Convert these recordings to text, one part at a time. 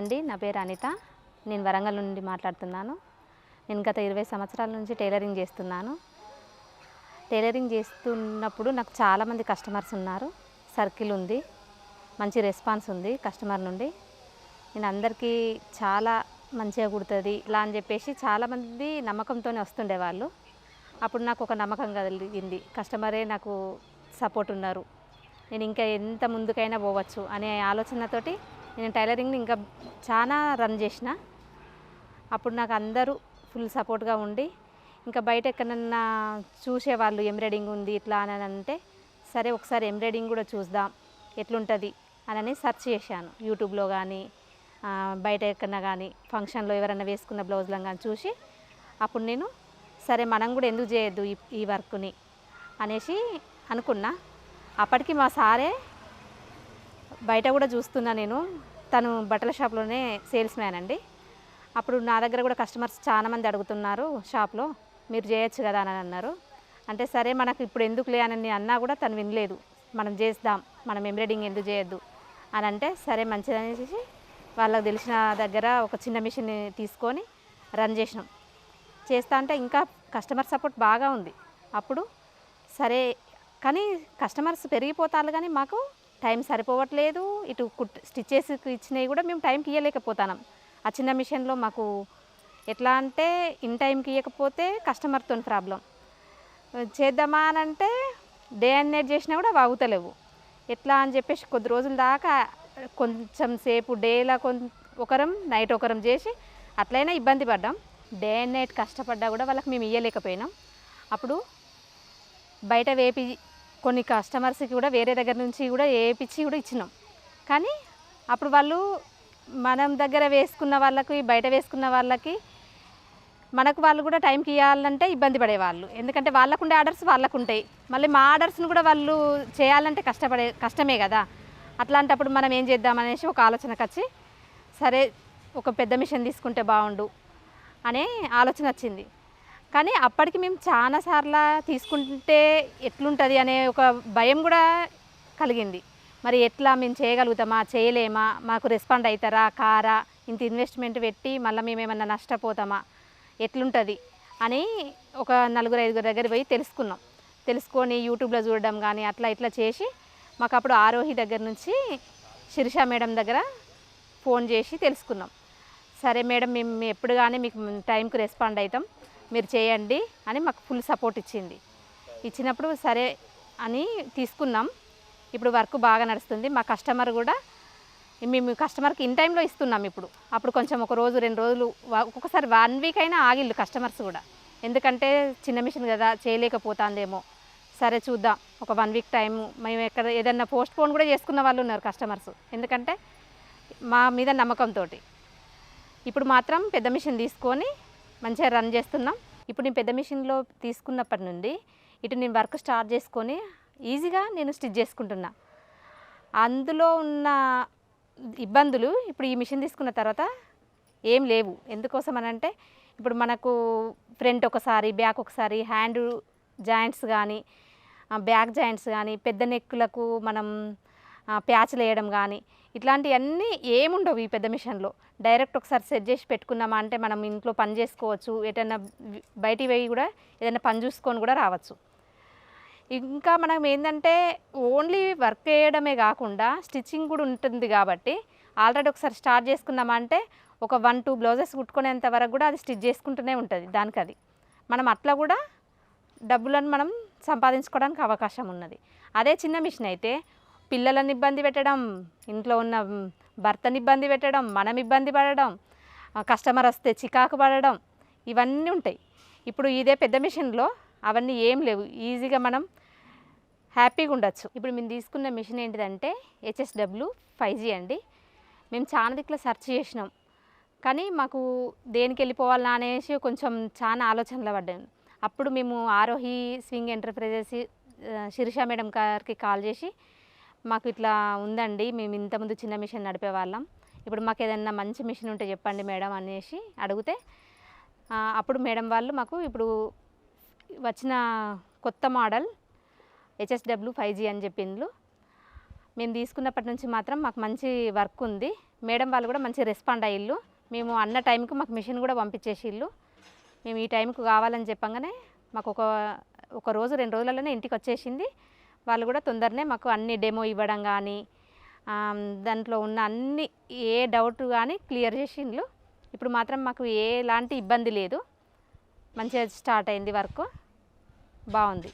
అండి. నా పేరు అనిత. నేను వరంగల్ నుండి మాట్లాడుతున్నాను. నేను గత ఇరవై సంవత్సరాల నుంచి టైలరింగ్ చేస్తున్నాను. టైలరింగ్ చేస్తున్నప్పుడు నాకు చాలామంది కస్టమర్స్ ఉన్నారు. సర్కిల్ ఉంది. మంచి రెస్పాన్స్ ఉంది కస్టమర్ నుండి. నేను అందరికీ చాలా మంచిగా కుడుతుంది ఇలా అని చెప్పేసి చాలామంది నమ్మకంతోనే వస్తుండే వాళ్ళు. అప్పుడు నాకు ఒక నమ్మకం కలిగింది. కస్టమరే నాకు సపోర్ట్ ఉన్నారు. నేను ఇంకా ఎంత ముందుకైనా పోవచ్చు అనే ఆలోచనతోటి నేను టైలరింగ్ని ఇంకా చాలా రన్ చేసిన. అప్పుడు నాకు అందరూ ఫుల్ సపోర్ట్గా ఉండి ఇంకా బయట ఎక్కడన్నా చూసేవాళ్ళు ఎంబ్రాయిడింగ్ ఉంది ఇట్లా అని అంటే సరే ఒకసారి ఎంబ్రాయిడింగ్ కూడా చూద్దాం ఎట్లుంటుంది అని సెర్చ్ చేశాను. యూట్యూబ్లో కానీ బయట ఎక్కడన్నా కానీ ఫంక్షన్లో ఎవరైనా వేసుకున్న బ్లౌజ్లను కానీ చూసి అప్పుడు నేను సరే మనం కూడా ఎందుకు చేయొద్దు ఈ ఈ వర్క్ని అనేసి అనుకున్నా. అప్పటికి మా సారే బయట కూడా చూస్తున్నా నేను. తను బట్టల షాప్లోనే సేల్స్ మ్యాన్ అండి. అప్పుడు నా దగ్గర కూడా కస్టమర్స్ చాలా మంది అడుగుతున్నారు షాప్లో మీరు చేయొచ్చు కదా అని అన్నారు. అంటే సరే మనకు ఇప్పుడు ఎందుకు లే అని నేను అన్నా కూడా తను వినలేదు. మనం చేద్దాం మనం ఎంబ్రాయిడింగ్ ఎందుకు చేయొద్దు అని అంటే సరే మంచిదనేసి వాళ్ళకు తెలిసిన దగ్గర ఒక చిన్న మిషన్ తీసుకొని రన్ చేసినాం. చేస్తా అంటే ఇంకా కస్టమర్ సపోర్ట్ బాగా ఉంది. అప్పుడు సరే కానీ కస్టమర్స్ పెరిగిపోతారు కానీ మాకు టైం సరిపోవట్లేదు. ఇటు కుట్ స్టిచ్చెస్ ఇచ్చినవి కూడా మేము టైంకి ఇవ్వలేకపోతున్నాం ఆ చిన్న మిషన్లో మాకు ఎట్లా అంటే ఇన్ టైంకి ఇవ్వకపోతే కస్టమర్తో ప్రాబ్లం. చేద్దామా అని అంటే డే అండ్ నైట్ చేసినా కూడా వాగుతలేవు ఎట్లా అని చెప్పేసి కొద్ది రోజుల దాకా కొంచెం సేపు డేలా కొం ఒకరం నైట్ ఒకరం చేసి అట్లయినా ఇబ్బంది పడ్డాం. డే అండ్ నైట్ కష్టపడ్డా కూడా వాళ్ళకి మేము ఇవ్వలేకపోయినాం అప్పుడు బయట వేపి కొన్ని కస్టమర్స్కి కూడా వేరే దగ్గర నుంచి కూడా వేయించి కూడా ఇచ్చినాం. కానీ అప్పుడు వాళ్ళు మనం దగ్గర వేసుకున్న వాళ్ళకి బయట వేసుకున్న వాళ్ళకి మనకు వాళ్ళు కూడా టైంకి ఇవ్వాలంటే ఇబ్బంది పడేవాళ్ళు. ఎందుకంటే వాళ్ళకు ఉండే ఆర్డర్స్ వాళ్ళకు ఉంటాయి మళ్ళీ మా ఆర్డర్స్ని కూడా వాళ్ళు చేయాలంటే కష్టపడే కష్టమే కదా. అట్లాంటప్పుడు మనం ఏం చేద్దామనేసి ఒక ఆలోచనకు వచ్చి సరే ఒక పెద్ద మిషన్ తీసుకుంటే బాగుండు అనే ఆలోచన వచ్చింది. కానీ అప్పటికి మేము చాలా సార్లు తీసుకుంటే ఎట్లుంటుంది అనే ఒక భయం కూడా కలిగింది. మరి ఎట్లా మేము చేయగలుగుతామా చేయలేమా మాకు రెస్పాండ్ అవుతారా కారా ఇంత ఇన్వెస్ట్మెంట్ పెట్టి మళ్ళీ మేము ఏమన్నా నష్టపోతామా ఎట్లుంటుంది అని ఒక నలుగురు ఐదుగురు దగ్గర పోయి తెలుసుకున్నాం. తెలుసుకొని యూట్యూబ్లో చూడడం కానీ అట్లా ఇట్లా చేసి మాకు అప్పుడు ఆరోహి దగ్గర నుంచి శిరీష మేడం దగ్గర ఫోన్ చేసి తెలుసుకున్నాం. సరే మేడం మేము ఎప్పుడు కానీ మీకు టైంకి రెస్పాండ్ అవుతాం మీరు చేయండి అని మాకు ఫుల్ సపోర్ట్ ఇచ్చింది. ఇచ్చినప్పుడు సరే అని తీసుకున్నాం. ఇప్పుడు వర్క్ బాగా నడుస్తుంది. మా కస్టమర్ కూడా మేము కస్టమర్కి ఇన్ టైంలో ఇస్తున్నాం ఇప్పుడు. అప్పుడు కొంచెం ఒక రోజు రెండు రోజులు ఒక్కొక్కసారి వన్ వీక్ అయినా ఆగిళ్ళు కస్టమర్స్ కూడా. ఎందుకంటే చిన్న మిషన్ కదా చేయలేకపోతాందేమో. సరే చూద్దాం. ఒక వన్ వీక్ టైం మేము ఎక్కడ ఏదన్నా పోస్ట్ పోన్ కూడా చేసుకున్న వాళ్ళు ఉన్నారు కస్టమర్స్. ఎందుకంటే మా మీద నమ్మకంతో ఇప్పుడు మాత్రం పెద్ద మిషన్ తీసుకొని మంచిగా రన్ చేస్తున్నాం. ఇప్పుడు నేను పెద్ద మిషన్లో తీసుకున్నప్పటి నుండి ఇటు నేను వర్క్ స్టార్ట్ చేసుకొని ఈజీగా నేను స్టిచ్ చేసుకుంటున్నా. అందులో ఉన్న ఇబ్బందులు ఇప్పుడు ఈ మిషన్ తీసుకున్న తర్వాత ఏం లేవు. ఎందుకోసం అని అంటే ఇప్పుడు మనకు ఫ్రంట్ ఒకసారి బ్యాక్ ఒకసారి హ్యాండ్ జాయింట్స్ కానీ బ్యాక్ జాయింట్స్ కానీ పెద్ద నెక్కులకు మనం ప్యాచ్లు వేయడం కానీ ఇట్లాంటివన్నీ ఏముండవు ఈ పెద్ద మిషన్లో. డైరెక్ట్ ఒకసారి సెట్ చేసి పెట్టుకున్నామా అంటే మనం ఇంట్లో పని చేసుకోవచ్చు ఎటైనా బయటికి పోయి కూడా ఏదైనా పని చూసుకొని కూడా రావచ్చు. ఇంకా మనం ఏంటంటే ఓన్లీ వర్క్ చేయడమే కాకుండా స్టిచ్చింగ్ కూడా ఉంటుంది కాబట్టి ఆల్రెడీ ఒకసారి స్టార్ట్ చేసుకున్నామంటే ఒక వన్ టూ బ్లౌజెస్ కుట్టుకునేంత వరకు కూడా అది స్టిచ్ చేసుకుంటూనే ఉంటుంది దానికి అది మనం అట్లా కూడా డబ్బులను మనం సంపాదించుకోవడానికి అవకాశం ఉన్నది. అదే చిన్న మిషన్ అయితే పిల్లలను ఇబ్బంది పెట్టడం ఇంట్లో ఉన్న భర్తని ఇబ్బంది పెట్టడం మనం ఇబ్బంది పడడం కస్టమర్ వస్తే చికాకు పడడం ఇవన్నీ ఉంటాయి. ఇప్పుడు ఇదే పెద్ద మిషన్లో అవన్నీ ఏం లేవు. ఈజీగా మనం హ్యాపీగా ఉండొచ్చు. ఇప్పుడు మేము తీసుకున్న మిషన్ ఏంటిదంటే హెచ్ఎస్డబ్ల్యూ ఫైవ్ జీ అండి. మేము చాలా దిక్కులో సెర్చ్ చేసినాం. కానీ మాకు దేనికి వెళ్ళిపోవాలా అనేసి కొంచెం చాలా ఆలోచనలు పడ్డాను అప్పుడు మేము Arohi swing enterprises Sirisha madam గారికి కాల్ చేసి మాకు ఇట్లా ఉందండి. మేము ఇంతకుముందు చిన్న మిషన్ నడిపే వాళ్ళం. ఇప్పుడు మాకు ఏదన్నా మంచి మిషన్ ఉంటే చెప్పండి మేడం అనేసి అడిగితే అప్పుడు మేడం వాళ్ళు మాకు ఇప్పుడు వచ్చిన కొత్త మోడల్ హెచ్ఎస్డబ్ల్యూ ఫైవ్ జీ అని చెప్పిండ్రు మేము తీసుకున్నప్పటి నుంచి మాత్రం మాకు మంచి వర్క్ ఉంది. మేడం వాళ్ళు కూడా మంచి రెస్పాండ్ అయ్యిళ్ళు. మేము అన్న టైంకి మాకు మిషన్ కూడా పంపించేసిళ్ళు. మేము ఈ టైంకు కావాలని చెప్పంగానే మాకు ఒక ఒక రోజు రెండు రోజులలోనే ఇంటికి వచ్చేసింది. వాళ్ళు కూడా తొందరనే మాకు అన్ని డెమో ఇవ్వడం కానీ దాంట్లో ఉన్న అన్ని ఏ డౌట్ కానీ క్లియర్ చేసిండ్లు. ఇప్పుడు మాత్రం మాకు ఎలాంటి ఇబ్బంది లేదు. మంచిగా స్టార్ట్ అయింది వర్క్. బాగుంది.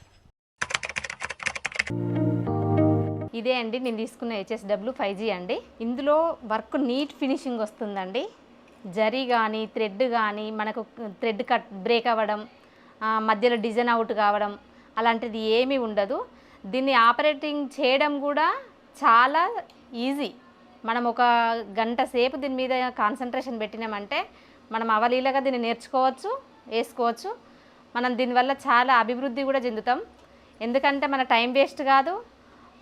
ఇదే అండి నేను తీసుకున్న హెచ్ఎస్డబ్ల్యూ ఫైవ్ జీ అండి. ఇందులో వర్క్ నీట్ ఫినిషింగ్ వస్తుందండి. జరీ కానీ థ్రెడ్ కానీ మనకు థ్రెడ్ కట్ బ్రేక్ అవ్వడం మధ్యలో డిజైన్ అవుట్ కావడం అలాంటిది ఏమీ ఉండదు. దీన్ని ఆపరేటింగ్ చేయడం కూడా చాలా ఈజీ. మనం ఒక గంట సేపు దీని మీద కాన్సన్ట్రేషన్ పెట్టినామంటే మనం అవలీలగా దీన్ని నేర్చుకోవచ్చు వేసుకోవచ్చు. మనం దీనివల్ల చాలా అభివృద్ధి కూడా చెందుతాం. ఎందుకంటే మన టైం వేస్ట్ కాదు.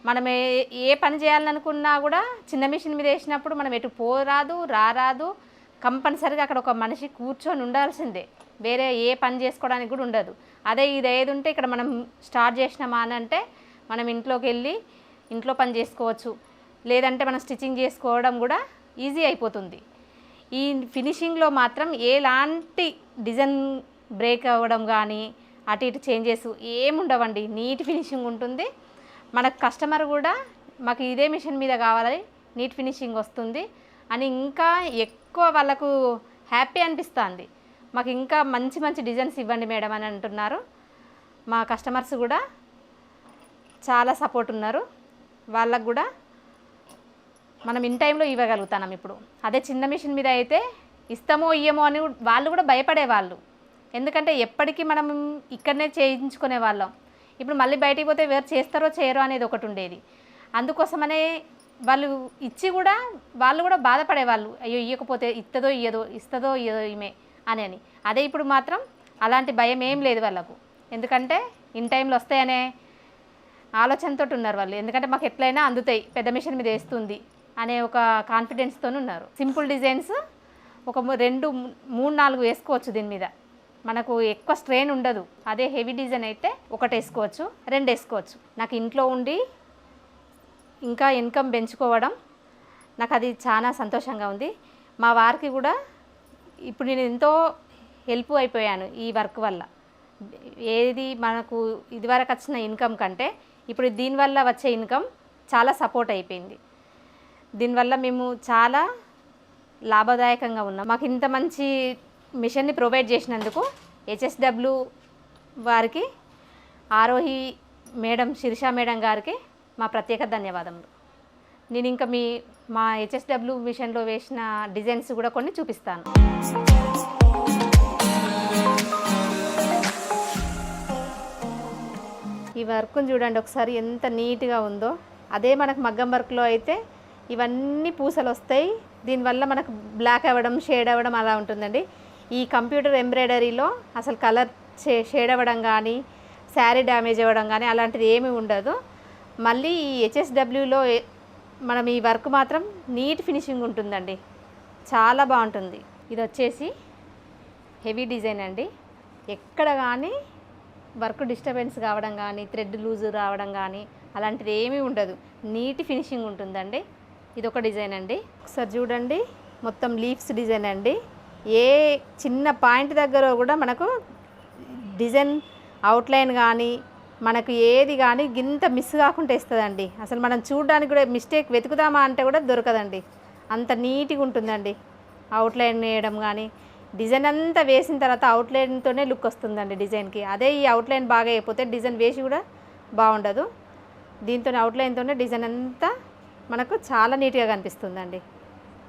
మనం ఏ ఏ పని చేయాలనుకున్నా కూడా చిన్న మిషన్ మీద వేసినప్పుడు మనం ఎటు పోరాదు రారాదు. కంపల్సరిగా అక్కడ ఒక మనిషి కూర్చొని ఉండాల్సిందే. వేరే ఏ పని చేసుకోవడానికి కూడా ఉండదు. అదే ఇది ఏది ఉంటే ఇక్కడ మనం స్టార్ట్ చేసినామా అని అంటే మనం ఇంట్లోకి వెళ్ళి ఇంట్లో పని చేసుకోవచ్చు. లేదంటే మనం స్టిచ్చింగ్ చేసుకోవడం కూడా ఈజీ అయిపోతుంది. ఈ ఫినిషింగ్లో మాత్రం ఎలాంటి డిజైన్ బ్రేక్ అవ్వడం కానీ అటు ఇటు చేంజెస్ ఏముండవండి నీట్ ఫినిషింగ్ ఉంటుంది. మనకు కస్టమర్ కూడా మాకు ఇదే మిషన్ మీద కావాలి నీట్ ఫినిషింగ్ వస్తుంది అని ఇంకా ఎక్కువ వాళ్ళకు హ్యాపీ అనిపిస్తుంది. మాకు ఇంకా మంచి మంచి డిజైన్స్ ఇవ్వండి మేడం అని అంటున్నారు. మా కస్టమర్స్ కూడా చాలా సపోర్ట్ ఉన్నారు. వాళ్ళకు కూడా మనం ఇన్ టైంలో ఇవ్వగలుగుతాం ఇప్పుడు. అదే చిన్న మిషన్ మీద అయితే ఇస్తామో ఇయ్యమో అని వాళ్ళు కూడా భయపడేవాళ్ళు. ఎందుకంటే ఎప్పటికీ మనం ఇక్కడనే చేయించుకునే వాళ్ళం. ఇప్పుడు మళ్ళీ బయటికి పోతే వేరు చేస్తారో చేయరో అనేది ఒకటి ఉండేది. అందుకోసమనే వాళ్ళు ఇచ్చి కూడా వాళ్ళు కూడా బాధపడేవాళ్ళు. అయ్యో ఇవ్వకపోతే ఇస్తుందో ఇయ్యదో ఇస్తుందో ఇయ్యదో ఈమె అని అని. అదే ఇప్పుడు మాత్రం అలాంటి భయం ఏం లేదు వాళ్ళకు. ఎందుకంటే ఇన్ టైంలో వస్తాయనే ఆలోచనతో ఉన్నారు వాళ్ళు. ఎందుకంటే మాకు ఎట్లయినా అందుతాయి. పెద్ద మిషన్ మీద వేస్తుంది అనే ఒక కాన్ఫిడెన్స్తో ఉన్నారు. సింపుల్ డిజైన్స్ ఒక రెండు మూడు నాలుగు వేసుకోవచ్చు దీని మీద. మనకు ఎక్కువ స్ట్రెయిన్ ఉండదు. అదే హెవీ డిజైన్ అయితే ఒకటి వేసుకోవచ్చు రెండు వేసుకోవచ్చు. నాకు ఇంట్లో ఉండి ఇంకా ఇన్కమ్ పెంచుకోవడం నాకు అది చాలా సంతోషంగా ఉంది. మా వారికి కూడా ఇప్పుడు నేను ఎంతో హెల్ప్ అయిపోయాను ఈ వర్క్ వల్ల. ఏది మనకు ఇదివరకు వచ్చిన ఇన్కమ్ కంటే ఇప్పుడు దీనివల్ల వచ్చే ఇన్కమ్ చాలా సపోర్ట్ అయిపోయింది. దీనివల్ల మేము చాలా లాభదాయకంగా ఉన్నాం. మాకు ఇంత మంచి మిషన్ని ప్రొవైడ్ చేసినందుకు హెచ్ఎస్డబ్ల్యూ వారికి ఆరోహి మేడం శిరీష మేడం గారికి మా ప్రత్యేక ధన్యవాదములు. నేను ఇంకా మీ మా హెచ్ఎస్డబ్ల్యూ మిషన్లో వేసిన డిజైన్స్ కూడా కొన్ని చూపిస్తాను. ఈ వర్క్ని చూడండి ఒకసారి ఎంత నీట్గా ఉందో. అదే మనకు మగ్గం వర్క్లో అయితే ఇవన్నీ పూసలు వస్తాయి. దీనివల్ల మనకు బ్లాక్ అవ్వడం షేడ్ అవ్వడం అలా ఉంటుందండి. ఈ కంప్యూటర్ ఎంబ్రాయిడరీలో అసలు కలర్ షే షేడ్ అవ్వడం కానీ శారీ డ్యామేజ్ అవ్వడం కానీ అలాంటిది ఏమీ ఉండదు. మళ్ళీ ఈ హెచ్ఎస్డబ్ల్యూలో మనం ఈ వర్క్ మాత్రం నీట్ ఫినిషింగ్ ఉంటుందండి. చాలా బాగుంటుంది. ఇది వచ్చేసి హెవీ డిజైన్ అండి. ఎక్కడ కానీ వర్క్ డిస్టర్బెన్స్ కావడం కానీ థ్రెడ్ లూజ్ రావడం కానీ అలాంటిది ఏమీ ఉండదు. నీట్ ఫినిషింగ్ ఉంటుందండి. ఇది ఒక డిజైన్ అండి. ఒకసారి చూడండి. మొత్తం లీవ్స్ డిజైన్ అండి. ఏ చిన్న పాయింట్ దగ్గర కూడా మనకు డిజైన్ అవుట్లైన్ కానీ మనకు ఏది కానీ గింత మిస్ కాకుండా ఇస్తుందండి అసలు మనం చూడడానికి కూడా మిస్టేక్ వెతుకుదామా అంటే కూడా దొరకదండి. అంత నీట్గా ఉంటుందండి. అవుట్లైన్ వేయడం కానీ డిజైన్ అంతా వేసిన తర్వాత అవుట్లైన్తోనే లుక్ వస్తుందండి డిజైన్కి. అదే ఈ అవుట్లైన్ బాగా అయిపోతే డిజైన్ వేసి కూడా బాగుండదు. దీంతో అవుట్లైన్తోనే డిజైన్ అంతా మనకు చాలా నీట్గా కనిపిస్తుందండి.